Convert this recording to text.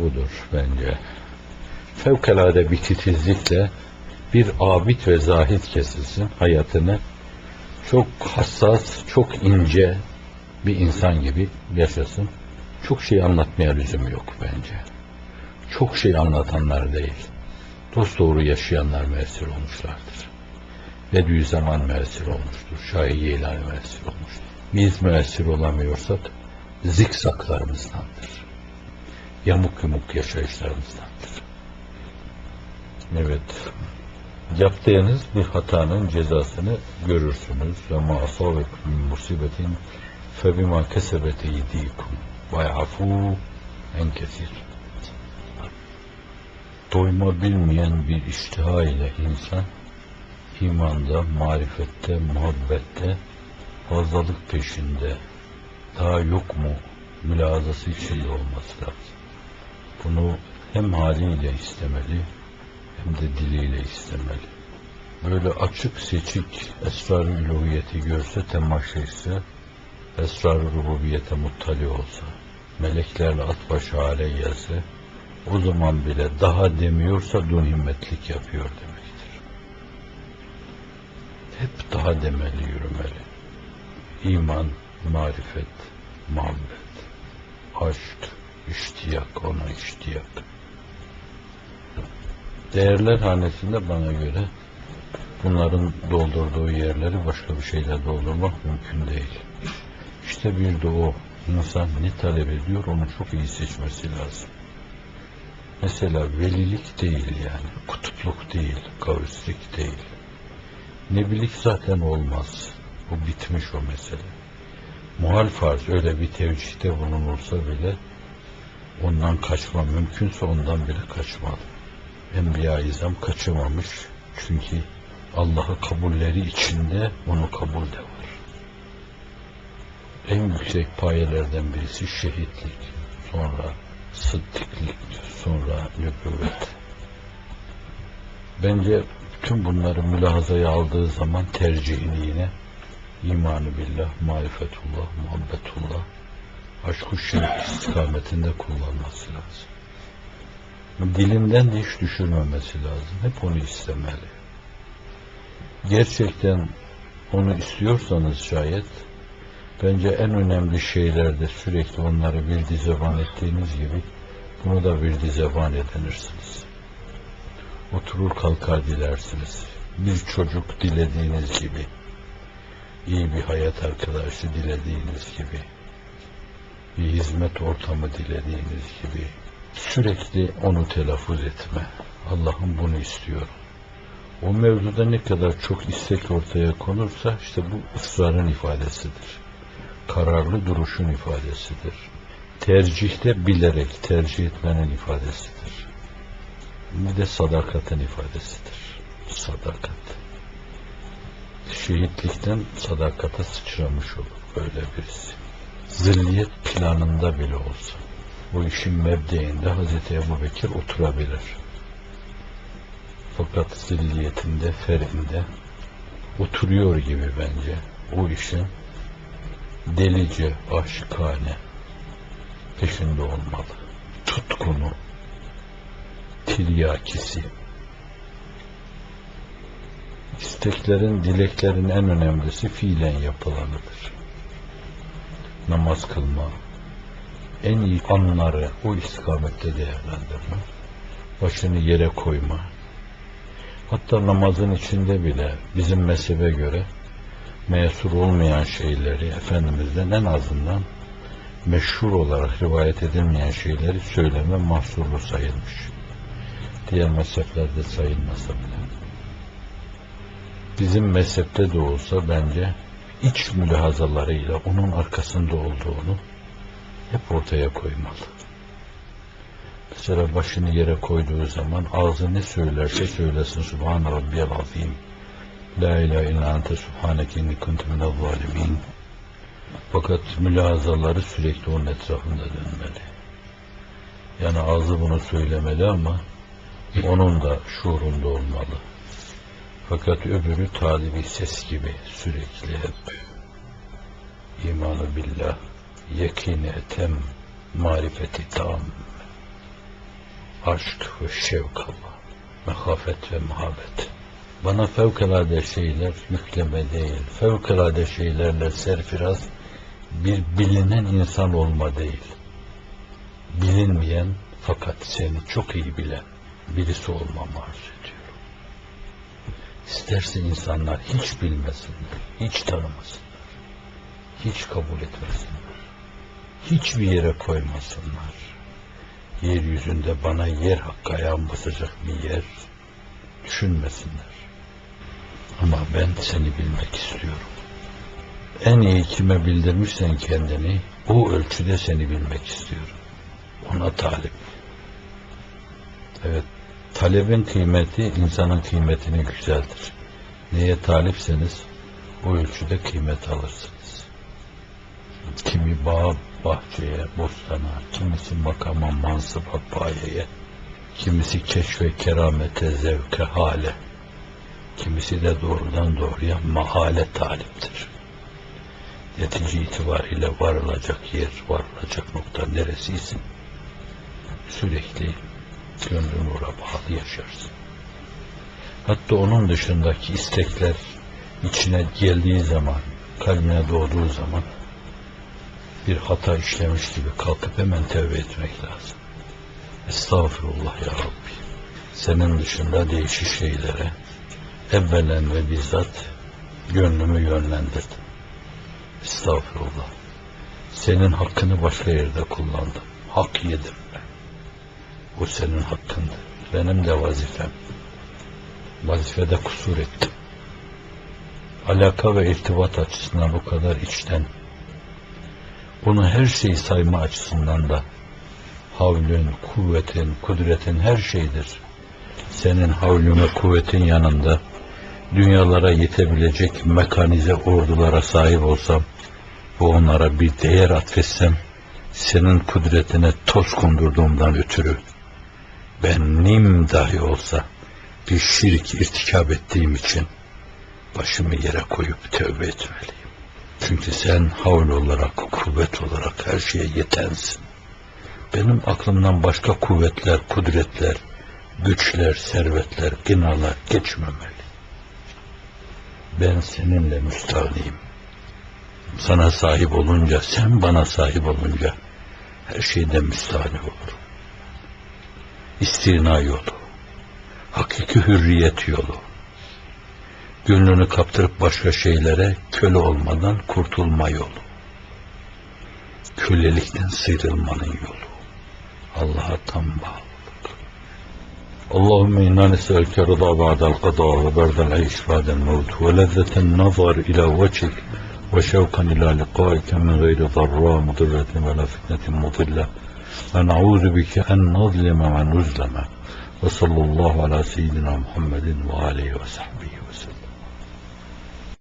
budur bence. Fevkalade bir titizlikle bir abid ve zahid kesilsin hayatını çok hassas, çok ince bir insan gibi yaşasın. Çok şey anlatmaya lüzum yok bence. Çok şey anlatanlar değil. Dost doğru yaşayanlar müessir olmuşlardır. Bediüzzaman müessir olmuştur. Şahi Yeylani müessir olmuştur. Biz müessir olamıyorsak zikzaklarımızdandır. Yamuk yumuk yaşayışlarımızdandır. Evet. Yaptığınız bir hatanın cezasını görürsünüz. Ve ma asabekum min musibetin febima kesebet eydikum ve yafu en kesir. Doyma bilmeyen bir iştiha ile insan imanda, marifette, muhabbette, fazlalık peşinde daha yok mu mülazası içinde olması lazım. Bunu hem haliyle istemeli hem de diliyle istemeli. Böyle açık seçik esrar-ı üluhiyeti görse, temaşa esrar-ı rububiyete muttali olsa, meleklerle at başı hale gelse, o zaman bile daha demiyorsa dun himmetlik yapıyor demektir. Hep daha demeli, yürümeli. İman, marifet, muhabbet, aşk, iştiyak, ona iştiyak. Değerler hanesinde bana göre bunların doldurduğu yerleri başka bir şeyle doldurmak mümkün değil. İşte bir de o insan ne talep ediyor onu çok iyi seçmesi lazım. Mesela velilik değil yani, kutupluk değil, kavuslik değil. Nebilik zaten olmaz. Bu bitmiş o mesele. Muhal farz öyle bir tevcihte bulunursa bile ondan kaçma mümkünse ondan bile kaçmalı. Enbiya-i İzam kaçamamış. Çünkü Allah'ı kabulleri içinde onu kabul de var. En yüksek payelerden birisi şehitlik. Sonra sıddıklık, sonra nübüvvet. Bence bütün bunları mülahazaya aldığı zaman tercihini yine imanı billah, marifetullah, muhabbetullah, aşk-ı şirk istikametinde kullanması lazım. Dilinden de hiç düşürmemesi lazım. Hep onu istemeli. Gerçekten onu istiyorsanız şayet bence en önemli şeylerde sürekli onları bir dizeban ettiğiniz gibi bunu da bir dizeban edinirsiniz. Oturur kalkar dilersiniz. Bir çocuk dilediğiniz gibi. iyi bir hayat arkadaşı dilediğiniz gibi. Bir hizmet ortamı dilediğiniz gibi. Sürekli onu telaffuz etme. Allah'ım bunu istiyorum. O mevzuda ne kadar çok istek ortaya konursa işte bu ısrarın ifadesidir. Kararlı duruşun ifadesidir. Tercihte bilerek tercih etmenin ifadesidir. Bir de sadakatin ifadesidir. Sadakat. Şehitlikten sadakata sıçramış olur böyle birisi. Zilliyet planında bile olsa bu işin mebdeinde Hazreti Ebu Bekir oturabilir. Fakat zilliyetinde, ferinde oturuyor gibi bence o işin delice, aşkane peşinde olmalı. Tutkunu, tiryakisi. İsteklerin, dileklerin en önemlisi fiilen yapılanıdır. Namaz kılma, en iyi anları o istikamette değerlendirme, başını yere koyma, hatta namazın içinde bile bizim mezhebe göre mesur olmayan şeyleri Efendimiz'den en azından meşhur olarak rivayet edilmeyen şeyleri söyleme mahsurlu sayılmış. Diğer mezheplerde sayılmasa bile. Bizim mezhepte de olsa bence iç mülahazalarıyla onun arkasında olduğunu hep ortaya koymalı. Mesela başını yere koyduğu zaman ağzı ne söylerse söylesin Subhan Rabbiyel Azim. La ilahe illa ente subhaneke inni kuntu minel zalimin. Fakat mülahazaları sürekli onun etrafında dönmeli. Yani ağzı bunu söylemeli ama onun da şuurunda olmalı. Fakat öbürü talibi ses gibi sürekli hep imanı billah, yekini etem, marifeti tam. Aşk ve şevk Allah. Mehafet ve muhabbet. Bana fevkalade şeyler yükleme değil, fevkalade şeylerle serfiraz bir bilinen insan olma değil. Bilinmeyen fakat seni çok iyi bilen birisi olmamı arzu ediyorum. İsterse insanlar hiç bilmesinler, hiç tanımasınlar, hiç kabul etmesinler, hiçbir yere koymasınlar. Yeryüzünde bana yer hakkı ayağım basacak bir yer düşünmesinler. Ama ben seni bilmek istiyorum. En iyi kime bildirmişsen kendini, o ölçüde seni bilmek istiyorum. Ona talip. Evet, talebin kıymeti insanın kıymetini yükseltir. Neye talipseniz o ölçüde kıymet alırsınız. Kimi bağ, bahçeye, bostana, kimisi makama, mansıba, payeye, kimisi keşfe, keramete, zevke, hale, kimisi de doğrudan doğruya mahalle taliptir. Netice itibariyle varılacak yer, varılacak nokta neresiyse sürekli gönlün oraya bağlı yaşarsın. Hatta onun dışındaki istekler içine geldiği zaman, kalbine doğduğu zaman bir hata işlemiş gibi kalkıp hemen tevbe etmek lazım. Estağfurullah ya Rabbi. Senin dışında değişik şeylere evvelen ve bizzat gönlümü yönlendirdim. Estağfurullah. Senin hakkını başka yerde kullandım. Hak yedim ben. Bu senin hakkındı. Benim de vazifem. Vazifede kusur ettim. Alaka ve irtibat açısından o kadar içten. Bunu her şeyi sayma açısından da havlün, kuvvetin, kudretin her şeydir. Senin havlün ve kuvvetin yanında dünyalara yetebilecek mekanize ordulara sahip olsam ve onlara bir değer atfetsem senin kudretine toz kondurduğumdan ötürü benim dahi olsa bir şirk irtikap ettiğim için başımı yere koyup tövbe etmeliyim. Çünkü sen havl olarak, kuvvet olarak her şeye yetensin. Benim aklımdan başka kuvvetler, kudretler, güçler, servetler, gınalar geçmemeli. Ben seninle müstahniyim. Sana sahip olunca, sen bana sahip olunca her şeyden müstahni olurum İstina yolu, hakiki hürriyet yolu, gönlünü kaptırıp başka şeylere köle olmadan kurtulma yolu, kölelikten sıyrılmanın yolu, Allah'a tam bağlılık. اللهم إنا نسألك رضا بعد القضاء وبرد العيش بعد الموت ولذة النظر إلى وجهك وشوقا إلى لقائك من غير ضراء مضرة ولا فتنة مضلة ونعوذ بك أن نظلم ونظلم وصلى الله على سيدنا محمد وآله وصحبه وسلم.